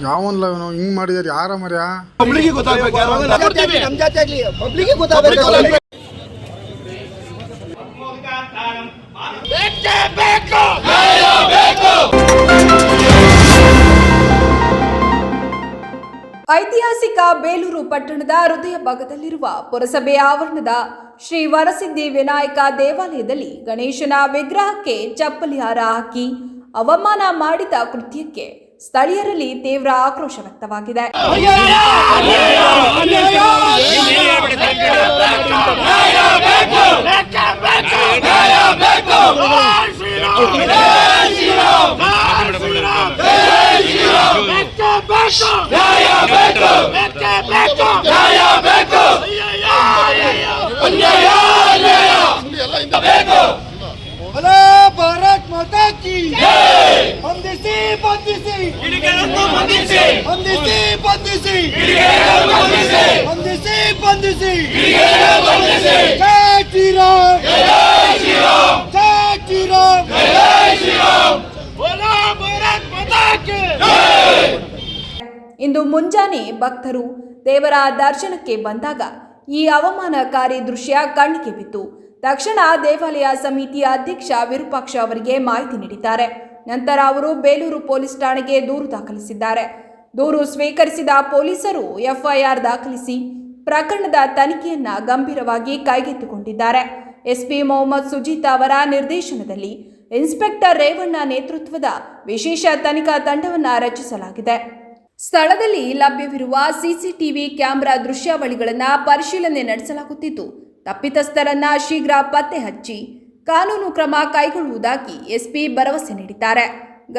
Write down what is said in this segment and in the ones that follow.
ಯಾವನ್ಲ ಇವನು ಹಿಂಗ್ ಮಾಡಿದಾರೆ ಯಾರ ಮರ್ಯಾ? ಪಬ್ಲಿಕ್ಗೆ ಗೊತ್ತಾಗ್ಬೇಕು ಯಾರು ಅಂತ. ನಮ್ಮ ಜಾತಿ ಆಗ್ಲಿ ಪಬ್ಲಿಕ್ಗೆ ಗೊತ್ತಾಗಬೇಕು. ಐತಿಹಾಸಿಕ ಬೇಲೂರು ಪಟ್ಟಣದ ಹೃದಯ ಭಾಗದಲ್ಲಿರುವ ಪುರಸಭೆ ಆವರಣದ ಶ್ರೀ ವರಸಿದ್ಧಿ ವಿನಾಯಕ ದೇವಾಲಯದಲ್ಲಿ ಗಣೇಶನ ವಿಗ್ರಹಕ್ಕೆ ಚಪ್ಪಲಿ ಹಾರ ಹಾಕಿ ಅವಮಾನ ಮಾಡಿದ ಕೃತ್ಯಕ್ಕೆ ಸ್ಥಳೀಯರಲ್ಲಿ ತೀವ್ರ ಆಕ್ರೋಶ ವ್ಯಕ್ತವಾಗಿದೆ. ಭಾರತ್ ಮಾತಾ ಕಿ ಇಂದು ಮುಂಜಾನೆ ಭಕ್ತರು ದೇವರ ದರ್ಶನಕ್ಕೆ ಬಂದಾಗ ಈ ಅವಮಾನಕಾರಿ ದೃಶ್ಯ ಕಣ್ಣಿಗೆ ಬಿತ್ತು. ತಕ್ಷಣ ದೇವಾಲಯ ಸಮಿತಿ ಅಧ್ಯಕ್ಷ ವಿರೂಪಾಕ್ಷ ಅವರಿಗೆ ಮಾಹಿತಿ ನೀಡಿದ್ದಾರೆ. ನಂತರ ಅವರು ಬೇಲೂರು ಪೊಲೀಸ್ ಠಾಣೆಗೆ ದೂರು ದಾಖಲಿಸಿದ್ದಾರೆ. ದೂರು ಸ್ವೀಕರಿಸಿದ ಪೊಲೀಸರು ಎಫ್ಐಆರ್ ದಾಖಲಿಸಿ ಪ್ರಕರಣದ ತನಿಖೆಯನ್ನ ಗಂಭೀರವಾಗಿ ಕೈಗೆತ್ತಿಕೊಂಡಿದ್ದಾರೆ. ಎಸ್ಪಿ ಮೊಹಮ್ಮದ್ ಸುಜೀತ್ ಅವರ ನಿರ್ದೇಶನದಲ್ಲಿ ಇನ್ಸ್ಪೆಕ್ಟರ್ ರೇವಣ್ಣ ನೇತೃತ್ವದ ವಿಶೇಷ ತನಿಖಾ ತಂಡವನ್ನು ರಚಿಸಲಾಗಿದೆ. ಸ್ಥಳದಲ್ಲಿ ಲಭ್ಯವಿರುವ ಸಿಸಿಟಿವಿ ಕ್ಯಾಮೆರಾ ದೃಶ್ಯಾವಳಿಗಳನ್ನು ಪರಿಶೀಲನೆ ನಡೆಸಲಾಗುತ್ತಿದ್ದು, ತಪ್ಪಿತಸ್ಥರನ್ನ ಶೀಘ್ರ ಪತ್ತೆ ಹಚ್ಚಿ ಕಾನೂನು ಕ್ರಮ ಕೈಗೊಳ್ಳುವುದಾಗಿ ಎಸ್ಪಿ ಭರವಸೆ ನೀಡಿದ್ದಾರೆ.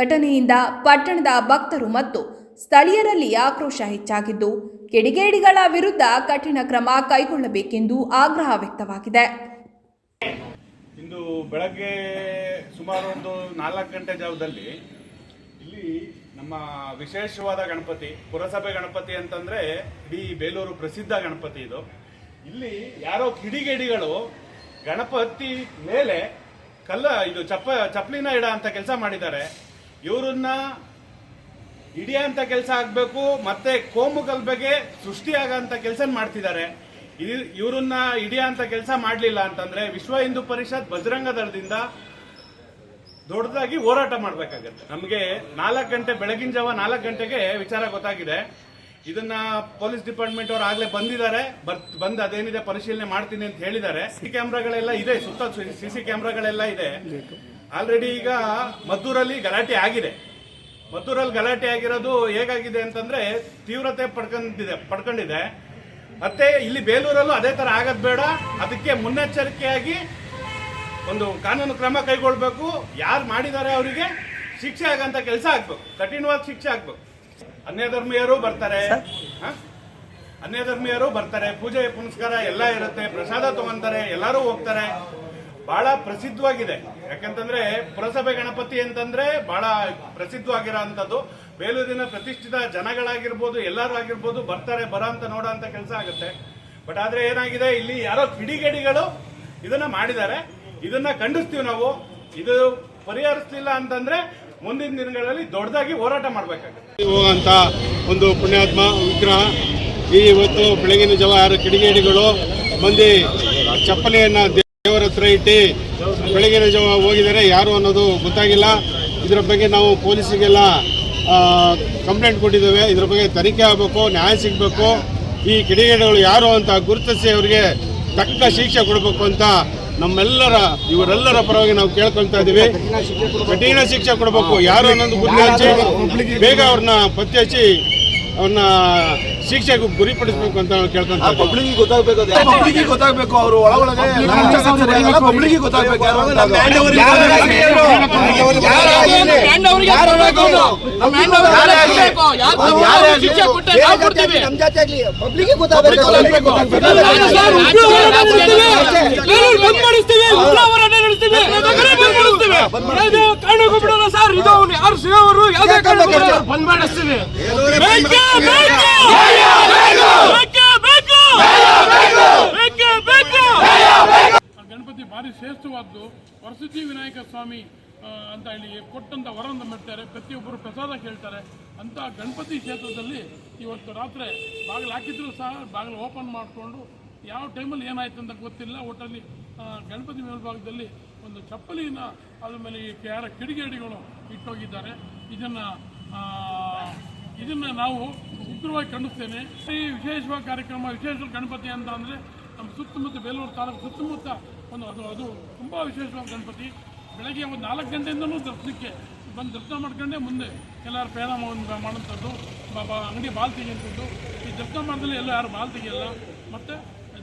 ಘಟನೆಯಿಂದ ಪಟ್ಟಣದ ಭಕ್ತರು ಮತ್ತು ಸ್ಥಳೀಯರಲ್ಲಿ ಆಕ್ರೋಶ ಹೆಚ್ಚಾಗಿದ್ದು, ಕಿಡಿಗೇಡಿಗಳ ವಿರುದ್ಧ ಕಠಿಣ ಕ್ರಮ ಕೈಗೊಳ್ಳಬೇಕೆಂದು ಆಗ್ರಹ ವ್ಯಕ್ತವಾಗಿದೆ. ಇಂದು ಬೆಳಗ್ಗೆ ಸುಮಾರು ಒಂದು ನಾಲ್ಕು ಗಂಟೆ ಜಾವದಲ್ಲಿ ಇಲ್ಲಿ ನಮ್ಮ ವಿಶೇಷವಾದ ಗಣಪತಿ, ಪುರಸಭೆ ಗಣಪತಿ ಅಂತಂದ್ರೆ ಇಡೀ ಬೇಲೂರು ಪ್ರಸಿದ್ಧ ಗಣಪತಿ ಇದು. ಇಲ್ಲಿ ಯಾರೋ ಕಿಡಿಗೇಡಿಗಳು ಗಣಪತಿ ಮೇಲೆ ಕಲ್ಲ, ಇದು ಚಪ್ಪ, ಚಪ್ಪಲಿನ ಇಡ ಅಂತ ಕೆಲಸ ಮಾಡಿದ್ದಾರೆ. ಇವರನ್ನ ಅಂತ ಕೆಲಸ ಆಗಬೇಕು, ಮತ್ತೆ ಕೋಮು ಗಲ್ಬೆಗೆ ಸೃಷ್ಟಿಯಾಗಂತ ಕೆಲಸ ಮಾಡ್ತಿದ್ದಾರೆ. ಇವರನ್ನ ಇವ್ರನ್ನ ಹಿಡಿಯಂತ ಕೆಲಸ ಮಾಡಲಿಲ್ಲ ಅಂತಂದ್ರೆ ವಿಶ್ವ ಹಿಂದೂ ಪರಿಷತ್ ಬಜರಂಗ ದಳದಿಂದ ದೊಡ್ಡದಾಗಿ ಹೋರಾಟ ಮಾಡಬೇಕಾಗತ್ತೆ. ನಮಗೆ ನಾಲ್ಕು ಗಂಟೆ, ಬೆಳಗಿನ ಜಾವ ನಾಲ್ಕು ಗಂಟೆಗೆ ವಿಚಾರ ಗೊತ್ತಾಗಿದೆ. ಇದನ್ನ ಪೊಲೀಸ್ ಡಿಪಾರ್ಟ್ಮೆಂಟ್ ಅವ್ರು ಆಗ್ಲೇ ಬಂದಿದ್ದಾರೆ. ಬಂದ್ ಅದೇನಿದೆ ಪರಿಶೀಲನೆ ಮಾಡ್ತೀನಿ ಅಂತ ಹೇಳಿದ್ದಾರೆ. ಸಿ ಕ್ಯಾಮ್ರಾಗಳೆಲ್ಲ ಇದೆ, ಸುತ್ತ ಸಿಸಿ ಕ್ಯಾಮ್ರಾಗಳೆಲ್ಲ ಇದೆ. ಆಲ್ರೆಡಿ ಈಗ ಮದ್ದೂರಲ್ಲಿ ಗಲಾಟೆ ಆಗಿದೆ. ಮದ್ದೂರಲ್ಲಿ ಗಲಾಟೆ ಆಗಿರೋದು ಹೇಗಾಗಿದೆ ಅಂತಂದ್ರೆ ತೀವ್ರತೆ ಪಡ್ಕೊಂಡಿದೆ ಪಡ್ಕೊಂಡಿದೆ. ಮತ್ತೆ ಇಲ್ಲಿ ಬೇಲೂರಲ್ಲೂ ಅದೇ ತರ ಆಗದ್ ಬೇಡ. ಅದಕ್ಕೆ ಮುನ್ನೆಚ್ಚರಿಕೆಯಾಗಿ ಒಂದು ಕಾನೂನು ಕ್ರಮ ಕೈಗೊಳ್ಬೇಕು. ಯಾರು ಮಾಡಿದ್ದಾರೆ ಅವರಿಗೆ? ಶಿಕ್ಷೆ ಆಗಂತ ಕೆಲಸ ಆಗ್ಬೇಕು. ಕಠಿಣವಾದ ಶಿಕ್ಷೆ ಆಗ್ಬೇಕು. ಅನ್ಯ ಧರ್ಮೀಯರು ಬರ್ತಾರೆ. ಅನ್ಯಧರ್ಮೀಯರು ಅನ್ಯ ಧರ್ಮೀಯರು ಬರ್ತಾರೆ. ಪೂಜೆ ಪುನಸ್ಕಾರ ಎಲ್ಲ ಇರುತ್ತೆ. ಪ್ರಸಾದ ತಗೊಂತಾರೆ. ಎಲ್ಲರೂ ಹೋಗ್ತಾರೆ. ಬಹಳ ಪ್ರಸಿದ್ಧವಾಗಿದೆ. ಯಾಕಂತಂದ್ರೆ ಪುರಸಭೆ ಗಣಪತಿ ಅಂತಂದ್ರೆ ಬಹಳ ಪ್ರಸಿದ್ಧವಾಗಿರೋಂಥದ್ದು. ಬೇಲೂರಿನ ಪ್ರತಿಷ್ಠಿತ ಜನಗಳಾಗಿರ್ಬೋದು ಎಲ್ಲರೂ ಆಗಿರ್ಬೋದು ಬರ್ತಾರೆ ಬರ ಅಂತ ನೋಡೋ ಅಂತ ಕೆಲಸ ಆಗುತ್ತೆ. ಬಟ್ ಆದ್ರೆ ಏನಾಗಿದೆ? ಇಲ್ಲಿ ಯಾರೋ ಕಿಡಿಗೇಡಿಗಳು ಇದನ್ನ ಮಾಡಿದ್ದಾರೆ. ಇದನ್ನ ಖಂಡಿಸ್ತೀವಿ ನಾವು. ಇದು ಪರಿಹರಿಸಲಿಲ್ಲ ಅಂತಂದ್ರೆ ಮುಂದಿನ ದಿನಗಳಲ್ಲಿ ದೊಡ್ಡದಾಗಿ ಹೋರಾಟ ಮಾಡಬೇಕಾಗುತ್ತೆ. ಹೋಗುವಂತ ಒಂದು ಪುಣ್ಯಾತ್ಮ ವಿಗ್ರಹ ಈ ಇವತ್ತು ಬೆಳಗಿನ ಜಾವ ಯಾರು ಕಿಡಿಗೇಡಿಗಳು ಮಂದಿ ಚಪ್ಪಲಿಯನ್ನ ದೇವರ ಹತ್ರ ಇಟ್ಟು ಬೆಳಗಿನ ಜಾವ ಹೋಗಿದ್ದಾರೆ, ಯಾರು ಅನ್ನೋದು ಗೊತ್ತಾಗಿಲ್ಲ. ಇದರ ಬಗ್ಗೆ ನಾವು ಪೊಲೀಸಿಗೆಲ್ಲ ಕಂಪ್ಲೇಂಟ್ ಕೊಟ್ಟಿದ್ದೇವೆ. ಇದ್ರ ಬಗ್ಗೆ ತನಿಖೆ ಆಗಬೇಕು, ನ್ಯಾಯ ಸಿಗಬೇಕು. ಈ ಕಿಡಿಗೇಡಿಗಳು ಯಾರು ಅಂತ ಗುರುತಿಸಿ ಅವರಿಗೆ ತಕ್ಕ ಶಿಕ್ಷೆ ಕೊಡಬೇಕು ಅಂತ ನಮ್ಮೆಲ್ಲರ ಇವರೆಲ್ಲರ ಪರವಾಗಿ ನಾವು ಕೇಳ್ಕೊಳ್ತಾ ಇದ್ದೀವಿ. ಕಠಿಣ ಶಿಕ್ಷೆ ಕೊಡಬೇಕು. ಯಾರು ಅನ್ನೋದು ಗುರಿ ಹಚ್ಚಿ ಬೇಗ ಅವ್ರನ್ನ ಪತ್ತೆ ಹಚ್ಚಿ ಅವ್ರನ್ನ ಶಿಕ್ಷೆಗೆ ಗುರಿಪಡಿಸಬೇಕು ಅಂತ ನಾವು ಕೇಳ್ಕೊಂತ. ಪಬ್ಲಿಕ್ಗೆ ಗೊತ್ತಾಗ್ಬೇಕು ಪಬ್ಲಿಕ್ಗೆ ಗೊತ್ತಾಗ್ಬೇಕು ಅವರು ಒಳಗೊಳಗೆ. ಪಬ್ಲಿಕ್ಗೆ ಗೊತ್ತಾಗ್ಬೇಕು ಸರ್. ಇದು ಯಾರು ಯಾವುದೇ ಬಂದ್ ಮಾಡಿಸ್ತೀವಿ. ಬೇಕೇ ಬೇಕು! ಬೇಕೇ ಬೇಕು! ಬೇಕೇ. ಬೇಕು! ಗಣಪತಿ ಭಾರಿ ಶ್ರೇಷ್ಠವಾದ್ದು ವರಸಿದ್ಧಿ ವಿನಾಯಕ ಸ್ವಾಮಿ. ಅಂತ ಹೇಳಿ ಕೊಟ್ಟಂತ ವರವನ್ನು ಮಾಡ್ತಾರೆ ಪ್ರತಿಯೊಬ್ಬರು ಪ್ರಸಾದ ಕೇಳ್ತಾರೆ. ಅಂಥ ಗಣಪತಿ ಕ್ಷೇತ್ರದಲ್ಲಿ ಇವತ್ತು ರಾತ್ರಿ ಬಾಗಿಲು ಹಾಕಿದ್ರು ಸಹ, ಬಾಗಿಲು ಓಪನ್ ಮಾಡಿಕೊಂಡು ಯಾವ ಟೈಮಲ್ಲಿ ಏನಾಯ್ತು ಅಂತ ಗೊತ್ತಿಲ್ಲ. ಒಟ್ಟಲ್ಲಿ ಗಣಪತಿ ಮೇಲ್ಭಾಗದಲ್ಲಿ ಒಂದು ಚಪ್ಪಲಿನ ಅದ್ರ ಮೇಲೆ ಈ ಯಾರ ಕಿಡಿಗೇಡಿಗಳು ಇಟ್ಟೋಗಿದ್ದಾರೆ. ಇದನ್ನು ಇದನ್ನು ನಾವು ಉಗ್ರವಾಗಿ ಖಂಡಿಸ್ತೇನೆ. ಈ ವಿಶೇಷವಾದ ಕಾರ್ಯಕ್ರಮ, ವಿಶೇಷ ಗಣಪತಿ ಅಂತ ಅಂದರೆ ನಮ್ಮ ಸುತ್ತಮುತ್ತ ಬೇಲೂರು ತಾಲೂಕು ಸುತ್ತಮುತ್ತ ಒಂದು ಅದು ಅದು ತುಂಬ ವಿಶೇಷವಾದ ಗಣಪತಿ. ಬೆಳಗ್ಗೆ ಒಂದು ನಾಲ್ಕು ಗಂಟೆಯಿಂದಲೂ ದರ್ಶನಕ್ಕೆ ಬಂದು ದರ್ಶನ ಮಾಡ್ಕೊಂಡೆ ಮುಂದೆ ಎಲ್ಲರೂ ಪ್ರಯಾಣ ಮಾಡುವಂಥದ್ದು ಬಾಬಾ ಅಂಗಡಿ ಬಾಲ್ ತೆಗೆಯುವಂಥದ್ದು. ಈ ದರ್ಶನ ಮಾಡಿದಲ್ಲಿ ಎಲ್ಲ ಯಾರು ಬಾಲ್ ತೆಗಿಯಲ್ಲ. ಮತ್ತು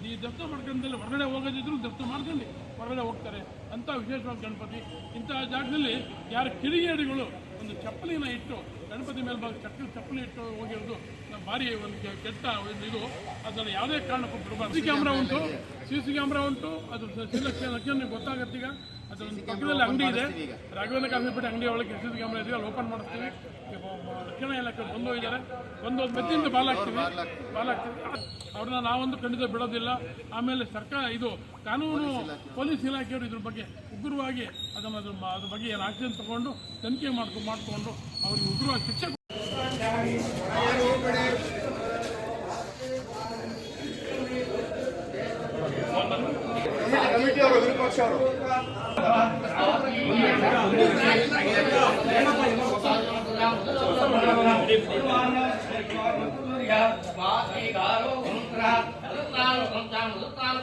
ಈ ದರ್ಶನ ಮಾಡ್ಕೊಂಡಲ್ಲಿ ಹೊರಗಡೆ ಹೋಗೋದಿದ್ರು ದರ್ಶನ ಮಾಡ್ಕೊಂಡು ಹೊರಗಡೆ ಹೋಗ್ತಾರೆ. ಅಂಥ ವಿಶೇಷವಾಗಿ ಗಣಪತಿ. ಇಂತಹ ಜಾಗದಲ್ಲಿ ಯಾರು ಕಿರಿಗೇಡಿಗಳು ಒಂದು ಚಪ್ಪಲಿನ ಇಟ್ಟು ಗಣಪತಿ ಮೇಲೆ ಮೇಲ್ಭಾಗ ಚಪ್ಪಲಿ ಚಪ್ಪಲಿ ಇಟ್ಟು ಹೋಗಿರೋದು ನಮ್ಮ ಭಾರಿ ಒಂದು ಕೆಟ್ಟ ಒಂದು ಇದು. ಅದನ್ನು ಯಾವುದೇ ಕಾರಣಕ್ಕೂ ಬಿಡಬಾರ್ದು. ಸಿ ಕ್ಯಾಮ್ರಾ ಉಂಟು. ಸಿ ಸಿ ಕ್ಯಾಮ್ರಾ ಉಂಟು. ಅದ್ರ ಲಕ್ಷ ಗೊತ್ತಾಗತ್ತೆ ಒಂದು ಪಕ್ಕದಲ್ಲಿ ಅಂಗಡಿ ಇದೆ. ರಾಘವೇಂದ್ರ ಕಾಫಿ ಬಿಟ್ಟು ಅಂಗಡಿ ಒಳಗೆ ಸಿ ಸಿ ಕ್ಯಾಮ್ರಾ ಇದೆ. ಅಲ್ಲಿ ಓಪನ್ ಒಬ್ಬ ರಕ್ಷಣಾ ಇಲಾಖೆ ಬಂದು ಹೋಗಿದ್ದಾರೆ. ಬಂದು ಒಂದು ಮೆತ್ತಿಂದ ಬಾಲಾಗ್ತೀವಿ ಬಾಲಾಗ್ತೀವಿ ಅವ್ರನ್ನ ನಾವೊಂದು ಖಂಡಿತ ಬಿಡೋದಿಲ್ಲ. ಆಮೇಲೆ ಸರ್ಕಾರ ಇದು ಕಾನೂನು ಪೊಲೀಸ್ ಇಲಾಖೆಯವರು ಇದ್ರ ಬಗ್ಗೆ ಉಗ್ರವಾಗಿ ಅದನ್ನು ಅದ್ರ ಅದ್ರ ಬಗ್ಗೆ ಏನು ಆಕ್ಷನ್ ತಗೊಂಡು ತನಿಖೆ ಮಾಡ್ಕೊಂಡು ಮಾಡಿಕೊಂಡು ಅವ್ರಿಗೆ ಉಗ್ರವಾಗಿ ಶಿಕ್ಷೆ ಕಮಿಟಿ ಅವರು.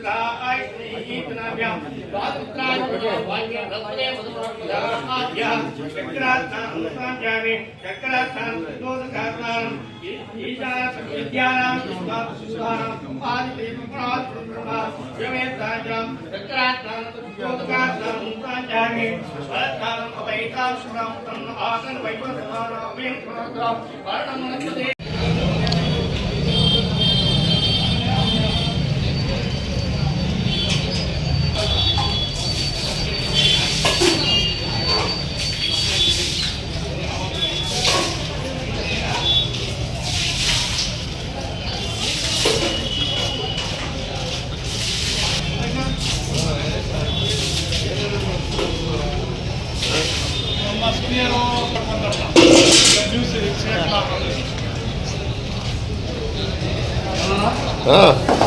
पुत्राय श्रीहीतनाभ्यां स्वापुत्राय वाक्य रत्ने मधुराभ्यां चक्रार्थानुसाम्यामि चक्रार्थानुदोधकारणं ईशानविद्यानां सुधारां आदिदेवप्रात्प्रभावमेताजां चक्रार्थानुदोधकारणं स्वरत्नानम् अपैतां सुरां तम् आसन् वैपसमानामें प्रणतं वर्णं नक्षते 嗯。